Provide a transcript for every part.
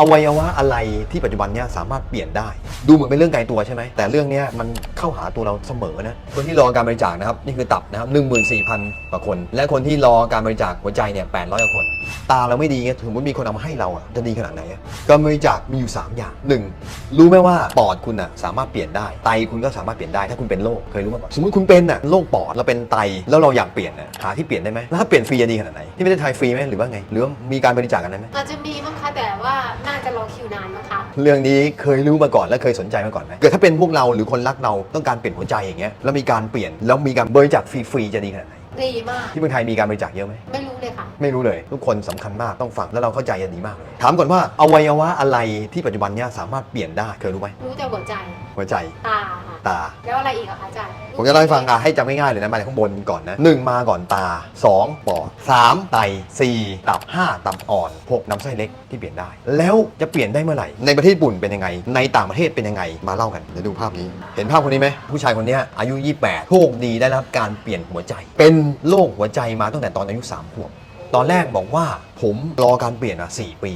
อวัยวะอะไรที่ปัจจุบันเนี้ยสามารถเปลี่ยนได้ ดูเหมือนเป็นเรื่องไกลตัวใช่ไหมแต่เรื่องเนี้ยมันเข้าหาตัวเราเสมอนะคนที่รอการบริจาคนะครับนี่คือตับนะครับหนึ่งหมื่นสี่พันกว่าคน และคนที่รอการบริจาคหัวใจเนี่ยแปดร้อยกว่าคน ตาเราไม่ดีไงถึงว่ามีคนเอามาให้เราอะจะดีขนาดไหนการบริจาคมีอยู่ 3 อย่างหนึ่งรู้ไหมว่าปอดคุณอะสามารถเปลี่ยนได้ไตคุณก็สามารถเปลี่ยนได้ถ้าคุณเป็นโรคเคยรู้มาก่อนสมมติคุณเป็นอะโรคปอดเราเป็นไตแล้วเราอยากเปลี่ยนอะหาที่เปลี่ยนได้ไหมแล้วถ้าเปลี่ยนฟรีจะดีขนาดไหนที่ประเทศไทยฟรีไหมหรือว่าไงหรือว่ามีการบริจาคกันได้ไหมอาจจะมีมั้งคะแต่ว่าน่าจะรอคิวนานนะคะเรื่องนี้เคยรู้มาก่อนและเคยสนใจมาก่อนไหมเกิดถ้าเป็นพวกเราหรือคนรักเราต้องการเปลี่ยนหัวใจอย่างเงี้ยแล้วมีการเปลี่ยนแล้วมีการบริจาคฟรีๆจะดีขนาดไหน ดีมาก ที่เมืองไทยมีการบริจาคเยอะไหม ไม่รู้เลยค่ะ ไม่รู้เลยทุกคนสำคัญมากต้องฟังแล้วเราเข้าใจกันดีมากเลยถามก่อนว่าอวัยวะอะไรที่ปัจจุบันเนี้ยสามารถเปลี่ยนได้เคยรู้ไหมรู้แต่หัวใจ หัวใจตาค่ะ ตา แล้วอะไรอีกอะคะอาจารย์ผมจะเล่าให้ฟังอะให้จำง่ายๆเลยนะมาจากข้างบนก่อนนะหนึ่งมาก่อนตาสองปอดสามไตสี่ตับห้าตับอ่อนหกลำไส้เล็กที่เปลี่ยนได้ แล้วจะเปลี่ยนได้เมื่อไหร่ ในประเทศญี่ปุ่นเป็นยังไง ในต่างประเทศเป็นยังไงมาเล่ากันเดี๋ยวดูภาพนี้ เห็นภาพคนนี้ไหมผู้ชายคนเนี้ยอายุ 28โชคดีได้รับการเปลี่ยนหัวใจ เป็นโรคหัวใจมาตั้งแต่ตอนอายุ3ขวบ ตอนแรกบอกว่าผมรอการเปลี่ยนอะ4ปี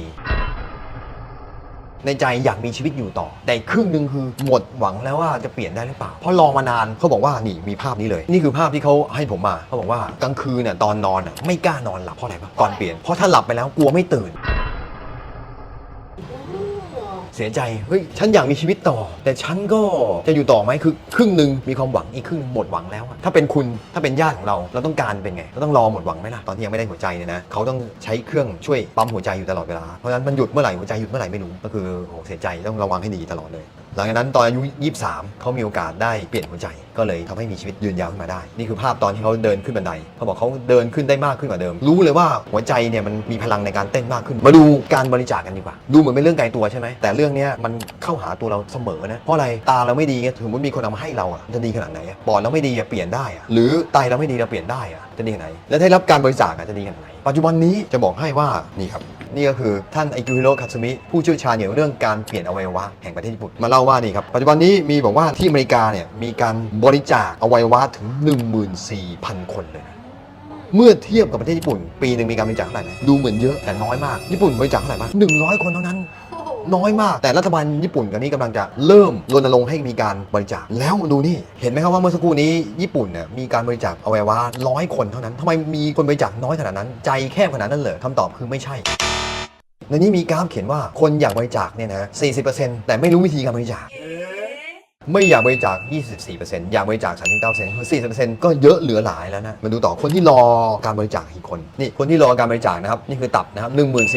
ในใจอยากมีชีวิตอยู่ต่อ แต่ครึ่งหนึ่งคือหมดหวังแล้วว่าจะเปลี่ยนได้หรือเปล่า เพราะรอมานานเขาบอกว่านี่มีภาพนี้เลย นี่คือภาพที่เขาให้ผมมาเขาบอกว่ากลางคืนเนี่ยตอนนอนอะไม่กล้านอนหลับเพราะอะไรปะก่อนเปลี่ยนเพราะถ้าหลับไปแล้วกลัวไม่ตื่น เสียใจเฮ้ยฉันอยากมีชีวิตต่อ แต่ฉันก็จะอยู่ต่อไหมคือครึ่งหนึ่งมีความหวังอีกครึ่งหนึ่งหมดหวังแล้วอะถ้าเป็นคุณถ้าเป็นญาติของเราเราต้องการเป็นไงเราต้องรอหมดหวังไหมล่ะตอนที่ยังไม่ได้หัวใจเนี่ยนะเขาต้องใช้เครื่องช่วยปั๊มหัวใจอยู่ตลอดเวลาเพราะฉะนั้นมันหยุดเมื่อไหร่หัวใจหยุดเมื่อไหร่ไม่รู้ก็คือโอ้โหเสียใจต้องระวังให้ดีตลอดเลยหลังจากนั้นตอนอายุ 23 เขามีโอกาสได้เปลี่ยนหัวใจ ก็เลยทำให้มีชีวิตยืนยาวขึ้นมาได้ นี่คือภาพตอนที่เขาเดินขึ้นบันไดเขาบอกเขาเดินขึ้นได้มากขึ้นกว่าเดิม รู้เลยว่าหัวใจเนี่ยมันมีพลังในการเต้นมากขึ้น มาดูการบริจาคกันดีกว่า ดูเหมือนเป็นเรื่องไกลตัวใช่ไหมแต่เรื่องเนี้ยมันเข้าหาตัวเราเสมอนะเพราะอะไรตาเราไม่ดีไงถึงว่ามีคนเอามาให้เราอะจะดีขนาดไหนอะปอดเราไม่ดีอะเปลี่ยนได้อะหรือไตเราไม่ดีเราเปลี่ยนได้อะจะดีขนาดไหนแล้วได้รับการบริจาคอะจะดีขนาดไหนปัจจุบันนี้จะบอกให้ว่านี่ครับนี่ก็คือท่านไอกิฮิโร่คาซึมิผู้เชี่ยวชาญเกี่ยวเรื่องการเปลี่ยนอวัยวะแห่งประเทศญี่ปุ่นมาเล่าว่านี่ครับปัจจุบันนี้มีบอกว่าที่อเมริกาเนี่ยมีการบริจาคอวัยวะถึง 14,000 คนเลยนะเมื่อเทียบกับประเทศญี่ปุ่น ปีหนึ่งมีการบริจาคเท่าไหร่ไหมดูเหมือนเยอะแต่น้อยมากญี่ปุ่นบริจาคเท่าไหร่บ้างร้อยคนเท่านั้น น้อยมาก แต่รัฐบาลญี่ปุ่นกันนี้กำลังจะเริ่มรณรงค์ให้มีการบริจาคแล้วดูนี่เห็นไหมครับว่าเมื่อสักครู่นี้ญี่ปุ่นเนี่ยมีการบริจาคอวัยวะร้อยคนเท่านั้นทำไมมีคนบริจาคน้อยขนาดนั้น ใจแคบขนาดนั้นเลยคำตอบคือไม่ใช่ในนี้มีกราฟเขียนว่าคนอยากบริจาคเนี่ยนะ40%แต่ไม่รู้วิธีการบริจาค ไม่อยากบริจาค 24%อยากบริจาค 39%คือ40%ก็เยอะเหลือหลายแล้วนะ มาดูต่อคนที่รอการบริจาคอีกคน นี่คนที่รอการบริจาคนะครับ นี่คือตับนะครับ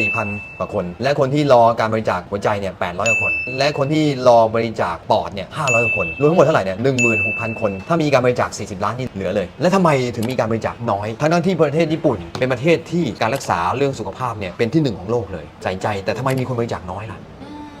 14,000 กว่าคน และคนที่รอการบริจาคหัวใจเนี่ย800กว่าคน และคนที่รอบริจาคปอดเนี่ย500กว่าคน รวมทั้งหมดเท่าไหร่เนี่ย16,000 คน ถ้ามีการบริจาค 40 ล้านนี่เหลือเลย และทำไมถึงมีการบริจาคน้อย ทั้งที่ประเทศญี่ปุ่น เป็นประเทศที่การรักษาเรื่องสุขภาพเนี่ยเป็นที่หนึ่งของโลกเลยใส่ใจ แต่ทำไมมีคนบริจาคน้อยล่ะ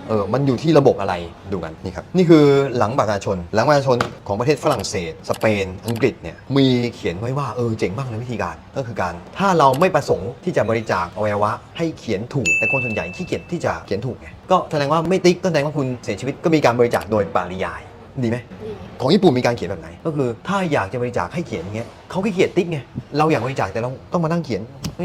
เออมันอยู่ที่ระบบอะไรดูกันนี่ครับนี่คือหลังบัตรประชาชน หลังประชาชนของประเทศฝรั่งเศส สเปน อังกฤษเนี่ยมีเขียนไว้ว่าเออเจ๋งมากเลยวิธีการ ก็คือการถ้าเราไม่ประสงค์ที่จะบริจาคอวัยวะ ให้เขียนถูก แต่คนส่วนใหญ่ขี้เกียจที่จะเขียนถูกไงก็แสดงว่าไม่ติ๊กก็แสดงว่าคุณเสียชีวิตก็มีการบริจาคโดยปริยาย ดีไหมดีของญี่ปุ่นมีการเขียนแบบไหน ก็คือถ้าอยากจะบริจาคให้เขียนอย่างเงี้ยเขาขี้เกียจติ๊กไงเราอยากบริจาคแต่เราต้องมานั่งเขียน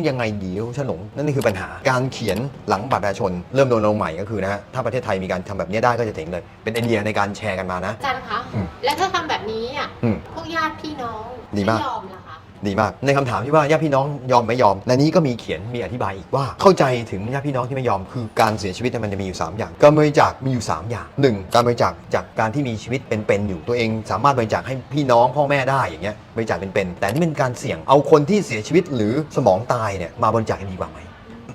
ยังไงเดียวฉลงนั่นนี่คือปัญหาการเขียนหลังบัตรประชาชน เริ่มโดนลงใหม่ก็คือนะฮะถ้าประเทศไทยมีการทำแบบนี้ได้ก็จะเจ๋งเลย เป็นไอเดียในการแชร์กันมานะ อาจารย์คะ อืมแล้วถ้าทำแบบนี้อะ อืม พวกญาติพี่น้องดีมากไยอมล่ะคะ ดีมาก ในคำถามที่ว่าญาติพี่น้องยอมไม่ยอมในนี้ก็มีเขียนมีอธิบายอีกว่า เข้าใจถึงญาติพี่น้องที่ไม่ยอม คือการเสียชีวิตเนี่ยมันจะมีอยู่ 3 อย่าง การบริจาคมีอยู่ 3 อย่าง 1. การบริจาคจากการที่มีชีวิตเป็นๆอยู่ตัวเองสามารถบริจาคให้พี่น้องพ่อแม่ได้อย่างเงี้ยบริจาคเป็นๆแต่นี่เป็นการเสี่ยงเอาคนที่เสียชีวิตหรือสมองตายเนี่ยมาบริจาคดีกว่าไหม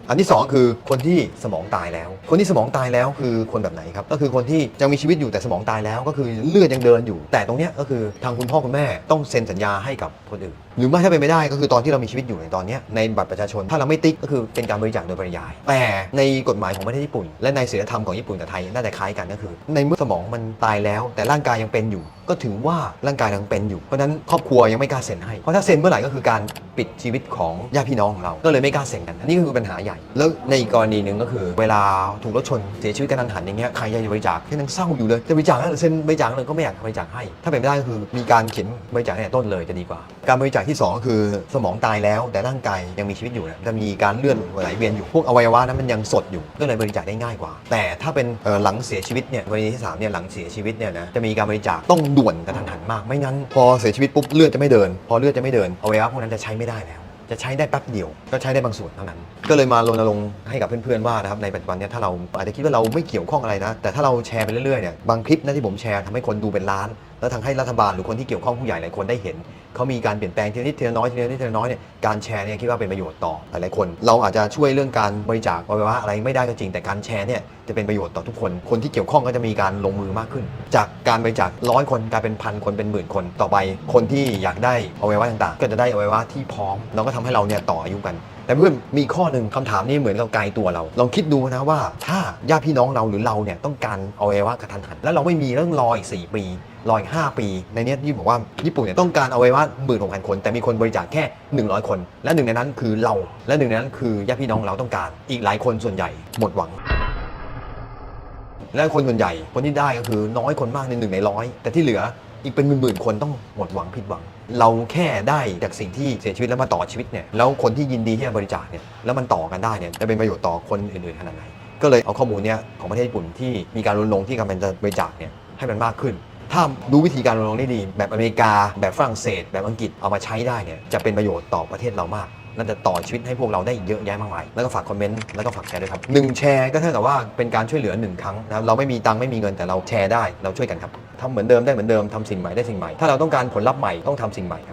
อันที่ 2 คือคนที่สมองตายแล้ว คนที่สมองตายแล้วคือคนแบบไหนครับ ก็คือคนที่ยังมีชีวิตอยู่แต่สมองตายแล้ว ก็คือเลือดยังเดินอยู่ แต่ตรงเนี้ยก็คือทางคุณพ่อคุณแม่ต้องเซ็นสัญญาให้กับคนอื่น หรือไม่ถ้าเป็นไม่ได้ก็คือตอนที่เรามีชีวิตอยู่ในตอนเนี้ยในบัตรประชาชน ถ้าเราไม่ติ๊กก็คือเป็นการบริจาคโดยปริยาย แต่ในกฎหมายของประเทศญี่ปุ่น และในศีลธรรมของญี่ปุ่นกับไทยน่าจะคล้ายกันก็คือ ในเมื่อสมองมันตายแล้ว แต่ร่างกายยังเป็นอยู่ก็ถือว่าร่างกายยังเป็นอยู่ เพราะฉะนั้นครอบครัวยังไม่กล้าเซ็นให้ เพราะถ้าเซ็นเมื่อไหร่ก็คือการปิดชีวิตของญาติพี่น้องของเรา ก็เลยไม่กล้าเซ็นกัน นี่ก็คือปัญหาใหญ่ แล้วในกรณีหนึ่งก็คือ เวลาถูกรถชนเสียชีวิตกระทันหันอย่างเงี้ย ใครอยากจะบริจาคที่นั่งเศร้าอยู่เลย จะบริจาคแล้วเซ็นบริจาคเลยก็ไม่อยากบริจาคให้ ถ้าเป็นไม่ได้ก็คือมีการเขียนบริจาคเนี่ยต้นเลยจะดีกว่า การบริจาคที่สองก็คือสมองตายแล้ว แต่ร่างกายยังมีชีวิตอยู่นี่ยจะมีการเลื่อนไหลเวียนอยู่ พวกอวัยวะนั้นมันยังสดอยู่ ก็เลยบริจาคได้ง่ายกว่า แต่ถ้าเป็นหลังเสียชีวิตเนี่ยกรณีที่สามเนี่ยหลังเสียชีวิตเนี่ยนะจะมีการบริจาคต้องด่วนกระทันหันมาก ไม่งั้น พอเสียชีวิตปุ๊บเลือดจะไม่เดิน พอเลือดจะไม่เดินอวัยวะพวกนั้นจะใช้ไม่ได้แล้ว จะใช้ได้แป๊บเดียว ก็ใช้ได้บางส่วนเท่านั้น ก็เลยมารณรงค์ให้กับเพื่อนๆว่านะครับในปัจจุบันเนี้ถ้าเราอาจจะคิดว่าเราไม่เกี่ยวข้องอะไรนะ แต่ถ้าเราแชร์ไปเรื่อยๆเนี่ยบางคลิปนะที่ผมแชร์ทำให้คนดูเป็นล้าน แล้วทางให้รัฐบาลหรือคนที่เกี่ยวข้องผู้ใหญ่หลายคนได้เห็น เขามีการเปลี่ยนแปลงทีละนิดทีละน้อยทีละนิดทีละน้อยเนี่ยการแชร์เนี่ยคิดว่าเป็นประโยชน์ต่อหลายๆคน เราอาจจะช่วยเรื่องการบริจาคอวัยวะอะไรไม่ได้ก็จริง แต่การแชร์เนี่ยจะเป็นประโยชน์ต่อทุกคน คนที่เกี่ยวข้องก็จะมีการลงมือมากขึ้น จากการบริจาคร้อยคนกลายเป็นพันคนเป็นหมื่นคนต่อไป คนที่อยากได้อวัยวะต่างๆ ก็จะได้อวัยวะที่พร้อมแล้วก็ทำให้เราเนี่ยต่ออายุกันแต่เพื่อนมีข้อหนึ่งคำถามนี้เหมือนกับไกลตัวเรา ลองคิดดูนะว่า ถ้าญาติพี่น้องเราหรือเราเนี่ยต้องการเอวัยวะกระทันหัน แล้วเราไม่มีเรื่องรออีก4ปีรออีก5ปี ในนี้ที่บอกว่าญี่ปุ่นเนี่ยต้องการเอวัยวะหมื่นหกพันคน แต่มีคนบริจาคแค่ 100 คน และหนึ่งในนั้นคือเรา และหนึ่งในนั้นคือญาติพี่น้องเราต้องการ อีกหลายคนส่วนใหญ่หมดหวังและคนส่วนใหญ่คนที่ได้ก็คือน้อยคนมากในหนึ่งในร้อยแต่ที่เหลืออีกเป็นหมื่นๆคนต้องหมดหวังผิดหวัง เราแค่ได้จากสิ่งที่เสียชีวิตแล้วมาต่อชีวิตเนี่ยแล้วคนที่ยินดีที่จะบริจาคเนี่ยแล้วมันต่อกันได้เนี่ยจะเป็นประโยชน์ต่อคนอื่นๆขนาดไหนก็เลยเอาข้อมูลเนี่ยของประเทศญี่ปุ่นที่มีการรณรงค์ที่กำลังจะบริจาคเนี่ยให้มันมากขึ้น ถ้ารู้วิธีการรณรงค์ได้ดี แบบอเมริกา แบบฝรั่งเศส แบบอังกฤษเอามาใช้ได้เนี่ยจะเป็นประโยชน์ต่อประเทศเรามากน่าจะต่อชีวิตให้พวกเราได้เยอะแยะมากมาย แล้วก็ฝากคอมเมนต์ แล้วก็ฝากแชร์ด้วยครับหนึ่งแชร์ก็เท่ากับว่าเป็นการช่วยเหลือหนึ่งครั้งนะครับ เราไม่มีตังค์ไม่มีเงินแต่เราแชร์ได้ เราช่วยกันครับ ทำเหมือนเดิมได้เหมือนเดิมทำสิ่งใหม่ได้สิ่งใหม่ ถ้าเราต้องการผลลัพธ์ใหม่ต้องทำสิ่งใหม่ครับ